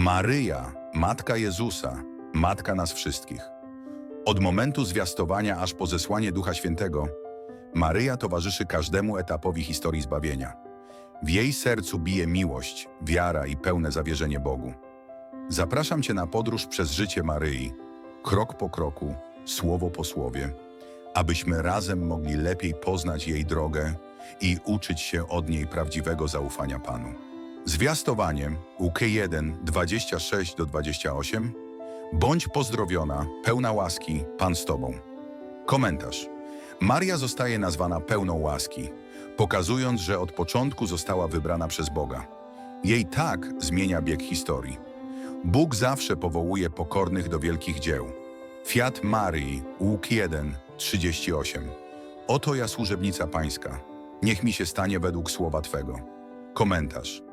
Maryja, Matka Jezusa, Matka nas wszystkich. Od momentu zwiastowania aż po zesłanie Ducha Świętego, Maryja towarzyszy każdemu etapowi historii zbawienia. W jej sercu bije miłość, wiara i pełne zawierzenie Bogu. Zapraszam Cię na podróż przez życie Maryi, krok po kroku, słowo po słowie, abyśmy razem mogli lepiej poznać jej drogę i uczyć się od niej prawdziwego zaufania Panu. Zwiastowanie UK 1, 26-28 Bądź pozdrowiona, pełna łaski, Pan z Tobą. Komentarz. Maria zostaje nazwana pełną łaski, pokazując, że od początku została wybrana przez Boga. Jej tak zmienia bieg historii. Bóg zawsze powołuje pokornych do wielkich dzieł. Fiat Marii, Łuk 1, 38. Oto ja służebnica Pańska. Niech mi się stanie według słowa Twego. Komentarz.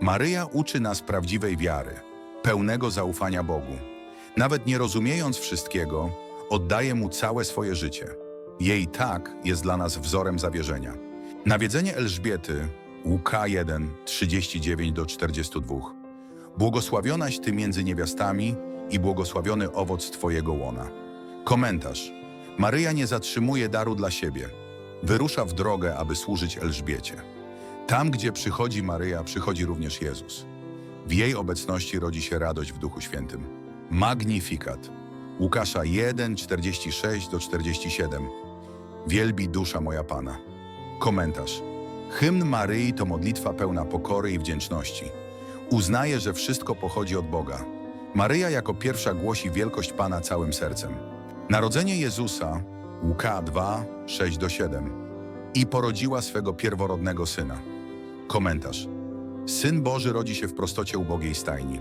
Maryja uczy nas prawdziwej wiary, pełnego zaufania Bogu. Nawet nie rozumiejąc wszystkiego, oddaje Mu całe swoje życie. Jej tak jest dla nas wzorem zawierzenia. Nawiedzenie Elżbiety, Łuka 1, 39-42. Błogosławionaś Ty między niewiastami i błogosławiony owoc Twojego łona. Komentarz. Maryja nie zatrzymuje daru dla siebie. Wyrusza w drogę, aby służyć Elżbiecie. Tam, gdzie przychodzi Maryja, przychodzi również Jezus. W jej obecności rodzi się radość w Duchu Świętym. Magnifikat. Łukasza 1, 46-47. Wielbi dusza moja Pana. Komentarz. Hymn Maryi to modlitwa pełna pokory i wdzięczności. Uznaje, że wszystko pochodzi od Boga. Maryja jako pierwsza głosi wielkość Pana całym sercem. Narodzenie Jezusa, Łuka 2, 6-7. I porodziła swego pierworodnego syna. Komentarz. Syn Boży rodzi się w prostocie ubogiej stajni.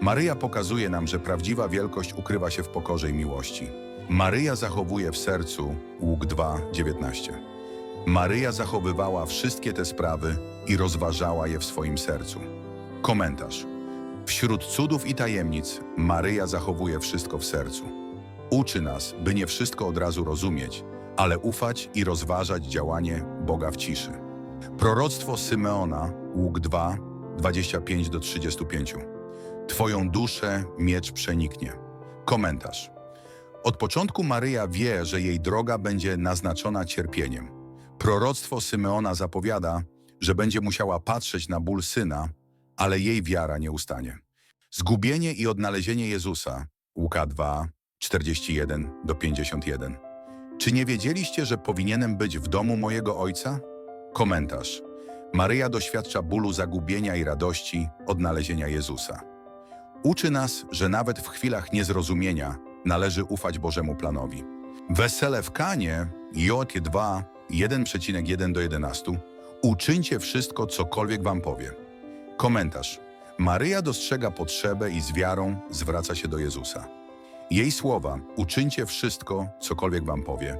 Maryja pokazuje nam, że prawdziwa wielkość ukrywa się w pokorze i miłości. Maryja zachowuje w sercu Łuk 2, 19. Maryja zachowywała wszystkie te sprawy i rozważała je w swoim sercu. Komentarz. Wśród cudów i tajemnic Maryja zachowuje wszystko w sercu. Uczy nas, by nie wszystko od razu rozumieć, ale ufać i rozważać działanie Boga w ciszy. Proroctwo Symeona, Łuk 2, 25-35. Twoją duszę miecz przeniknie. Komentarz. Od początku Maryja wie, że jej droga będzie naznaczona cierpieniem. Proroctwo Symeona zapowiada, że będzie musiała patrzeć na ból syna, ale jej wiara nie ustanie. Zgubienie i odnalezienie Jezusa, Łuka 2, 41-51. Czy nie wiedzieliście, że powinienem być w domu mojego Ojca? Komentarz. Maryja doświadcza bólu zagubienia i radości odnalezienia Jezusa. Uczy nas, że nawet w chwilach niezrozumienia należy ufać Bożemu planowi. Wesele w Kanie, J 2, 1,1 do 11. Uczyńcie wszystko, cokolwiek wam powie. Komentarz. Maryja dostrzega potrzebę i z wiarą zwraca się do Jezusa. Jej słowa, uczyńcie wszystko, cokolwiek wam powie,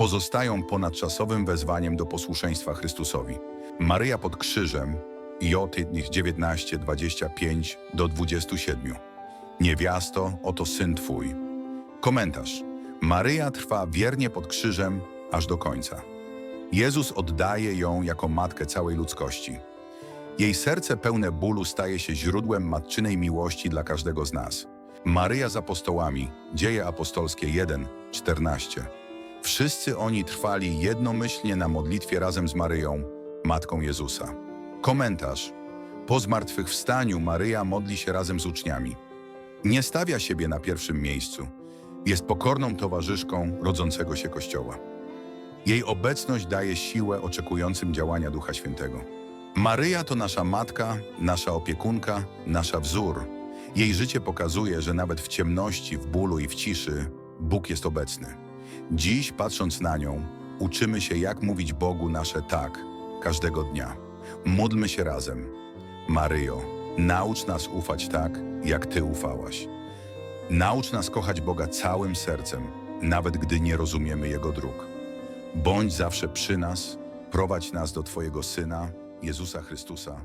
pozostają ponadczasowym wezwaniem do posłuszeństwa Chrystusowi. Maryja pod krzyżem, J 19, 25 do 27. Niewiasto, oto syn twój. Komentarz. Maryja trwa wiernie pod krzyżem aż do końca. Jezus oddaje ją jako matkę całej ludzkości. Jej serce pełne bólu staje się źródłem matczynej miłości dla każdego z nas. Maryja z apostołami, Dzieje apostolskie 1, 14. Wszyscy oni trwali jednomyślnie na modlitwie razem z Maryją, Matką Jezusa. Komentarz. Po zmartwychwstaniu Maryja modli się razem z uczniami. Nie stawia siebie na pierwszym miejscu. Jest pokorną towarzyszką rodzącego się Kościoła. Jej obecność daje siłę oczekującym działania Ducha Świętego. Maryja to nasza matka, nasza opiekunka, nasza wzór. Jej życie pokazuje, że nawet w ciemności, w bólu i w ciszy Bóg jest obecny. Dziś, patrząc na nią, uczymy się, jak mówić Bogu nasze tak każdego dnia. Módlmy się razem. Maryjo, naucz nas ufać tak, jak Ty ufałaś. Naucz nas kochać Boga całym sercem, nawet gdy nie rozumiemy Jego dróg. Bądź zawsze przy nas, prowadź nas do Twojego Syna, Jezusa Chrystusa.